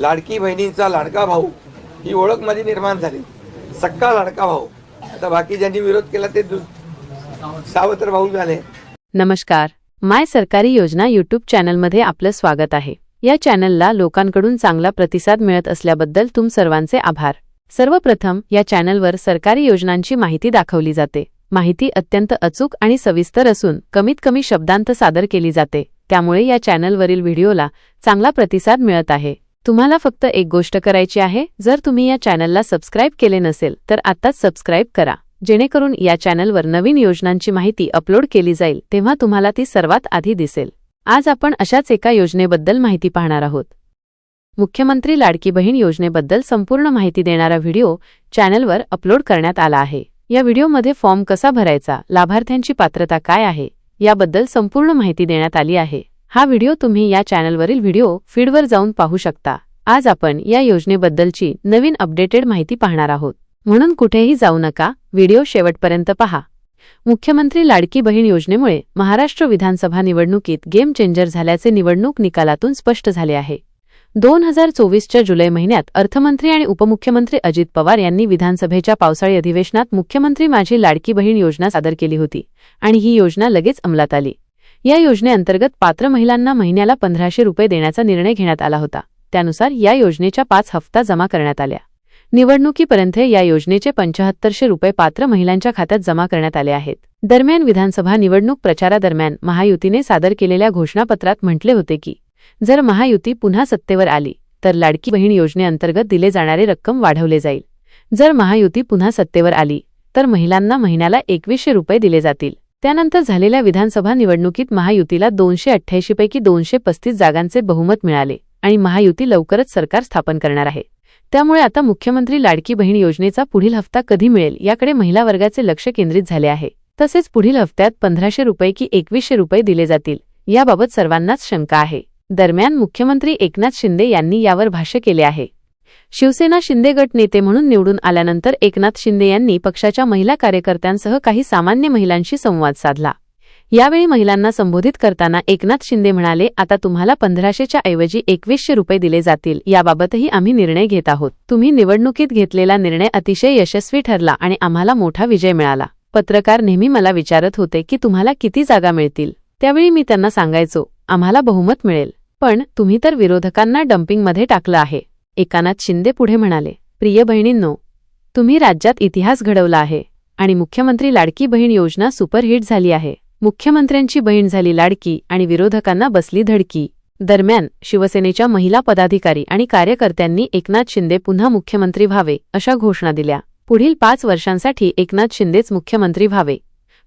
लाडकी बहिणींचा लाडका भाऊ ही ओळख माझी निर्माण झाली. सक्का लाडका भाऊ. आता बाकी ज्यांनी विरोध केला ते सावत्र भाऊ झाले. नमस्कार. माय सरकारी योजना यूट्यूब चॅनलमध्ये आपलं स्वागत आहे. या चॅनलला लोकांकडून चांगला प्रतिसाद मिळत असल्याबद्दल तुम सर्वांचे आभार. सर्वप्रथम या चॅनलवर सरकारी योजनांची माहिती दाखवली जाते. माहिती अत्यंत अचूक आणि सविस्तर असून कमीत कमी शब्दांत सादर केली जाते. त्यामुळे या चॅनलवरील व्हिडिओला चांगला प्रतिसाद मिळत आहे. तुम्हाला फक्त एक गोष्ट करायची आहे जर तुम्ही या चॅनलला सबस्क्राईब केले नसेल तर आत्ताच सबस्क्राईब करा. जेणेकरून या चॅनलवर नवीन योजनांची माहिती अपलोड केली जाईल तेव्हा तुम्हाला ती सर्वात आधी दिसेल. आज आपण अशाच एका योजनेबद्दल माहिती पाहणार आहोत. मुख्यमंत्री लाडकी बहीण योजनेबद्दल संपूर्ण माहिती देणारा व्हिडिओ चॅनलवर अपलोड करण्यात आला आहे. या व्हिडिओमध्ये फॉर्म कसा भरायचा लाभार्थ्यांची पात्रता काय आहे याबद्दल संपूर्ण माहिती देण्यात आली आहे. हा व्हिडिओ तुम्ही या चॅनलवरील व्हिडिओ फीडवर जाऊन पाहू शकता. आज आपण या योजनेबद्दलची नवीन अपडेटेड माहिती पाहणार आहोत. म्हणून कुठेही जाऊ नका व्हिडिओ शेवटपर्यंत पहा. मुख्यमंत्री लाडकी बहीण योजनेमुळे महाराष्ट्र विधानसभा निवडणुकीत गेम चेंजर झाल्याचे निवडणूक निकालातून स्पष्ट झाले आहे. दोन हजार चोवीसच्या जुलै महिन्यात अर्थमंत्री आणि उपमुख्यमंत्री अजित पवार यांनी विधानसभेच्या पावसाळी अधिवेशनात मुख्यमंत्री माझी लाडकी बहीण योजना सादर केली होती आणि ही योजना लगेच अंमलात आली. या योजनेअंतर्गत पात्र महिलांना महिन्याला पंधराशे रुपये देण्याचा निर्णय घेण्यात आला होता. त्यानुसार या योजनेच्या पाच हप्ता जमा करण्यात आल्या. निवडणुकीपर्यंत या योजनेचे पंचाहत्तरशे रुपये पात्र महिलांच्या खात्यात जमा करण्यात आले आहेत. दरम्यान विधानसभा निवडणूक प्रचारादरम्यान महायुतीने सादर केलेल्या घोषणापत्रात म्हटले होते की जर महायुती पुन्हा सत्तेवर आली तर लाडकी बहीण योजनेअंतर्गत दिले जाणारे रक्कम वाढवले जाईल. जर महायुती पुन्हा सत्तेवर आली तर महिलांना महिन्याला एकवीसशे रुपये दिले जातील. त्यानंतर झालेल्या विधानसभा निवडणुकीत महायुतीला दोनशे अठ्ठ्याऐंशीपैकी दोनशे पस्तीस जागांचे बहुमत मिळाले आणि महायुती लवकरच सरकार स्थापन करणार आहे. त्यामुळे आता मुख्यमंत्री लाडकी बहीण योजनेचा पुढील हप्ता कधी मिळेल याकडे महिला वर्गाचे लक्ष केंद्रित झाले आहे. तसेच पुढील हप्त्यात पंधराशे रुपये की एकवीसशे रुपये दिले जातील याबाबत सर्वांनाच शंका आहे. दरम्यान मुख्यमंत्री एकनाथ शिंदे यांनी यावर भाष्य केले आहे. शिवसेना शिंदे गट नेते म्हणून निवडून आल्यानंतर एकनाथ शिंदे यांनी पक्षाच्या महिला कार्यकर्त्यांसह काही सामान्य महिलांशी संवाद साधला. यावेळी महिलांना संबोधित करताना एकनाथ शिंदे म्हणाले आता तुम्हाला पंधराशेच्या ऐवजी एकवीसशे रुपये दिले जातील याबाबतही आम्ही निर्णय घेत आहोत. तुम्ही निवडणुकीत घेतलेला निर्णय अतिशय यशस्वी ठरला आणि आम्हाला मोठा विजय मिळाला. पत्रकार नेहमी मला विचारत होते की तुम्हाला किती जागा मिळतील. त्यावेळी मी त्यांना सांगायचो आम्हाला बहुमत मिळेल. पण तुम्ही तर विरोधकांना डम्पिंगमध्ये टाकलं आहे. एकानाथ शिंदे पुढे म्हणाले प्रिय बहिणींनो तुम्ही राज्यात इतिहास घडवला आहे आणि मुख्यमंत्री लाडकी बहीण योजना सुपरहिट झाली आहे. मुख्यमंत्र्यांची बहीण झाली लाडकी आणि विरोधकांना बसली धडकी. दरम्यान शिवसेनेच्या महिला पदाधिकारी आणि कार्यकर्त्यांनी एकनाथ शिंदे पुन्हा मुख्यमंत्री व्हावे अशा घोषणा दिल्या. पुढील पाच वर्षांसाठी एकनाथ शिंदेच मुख्यमंत्री व्हावे.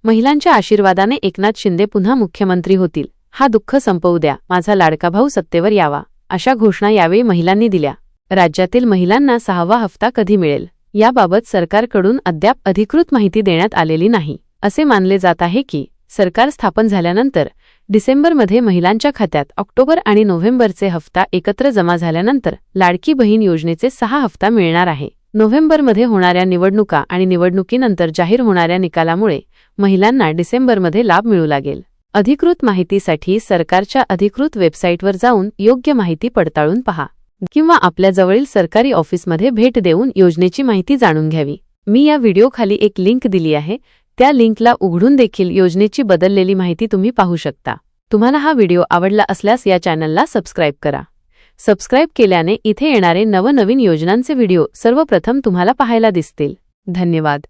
महिलांच्या आशीर्वादाने एकनाथ शिंदे पुन्हा मुख्यमंत्री होतील. हा दुःख संपवू द्या. माझा लाडका भाऊ सत्तेवर यावा. अशा घोषणा यावेळी महिलांनी दिल्या. राज्यातील महिलांना सहावा हप्ता कधी मिळेल? याबाबत सरकारकडून अद्याप अधिकृत माहिती देण्यात आलेली नाही. असे मानले जात आहे की सरकार स्थापन झाल्यानंतर डिसेंबरमध्ये महिलांच्या खात्यात ऑक्टोबर आणि नोव्हेंबरचे हप्ता एकत्र जमा झाल्यानंतर लाडकी बहीण योजनेचे सहा हप्ता मिळणार आहे. नोव्हेंबरमध्ये होणाऱ्या निवडणुका आणि निवडणुकीनंतर जाहीर होणाऱ्या निकालामुळे महिलांना डिसेंबरमध्ये लाभ मिळू लागेल. अधिकृत माहितीसाठी सरकारच्या अधिकृत वेबसाईटवर जाऊन योग्य माहिती पडताळून पहा. किंवा आपल्या जवळील सरकारी ऑफिसमध्ये भेट देऊन योजनेची माहिती जाणून घ्यावी. मी या व्हिडिओखाली एक लिंक दिली आहे. त्या लिंकला उघडून देखील योजनेची बदललेली माहिती तुम्ही पाहू शकता. तुम्हाला हा व्हिडिओ आवडला असल्यास या चॅनलला सबस्क्राईब करा. सबस्क्राईब केल्याने इथे येणारे नवनवीन योजनांचे व्हिडिओ सर्वप्रथम तुम्हाला पाहायला दिसतील. धन्यवाद.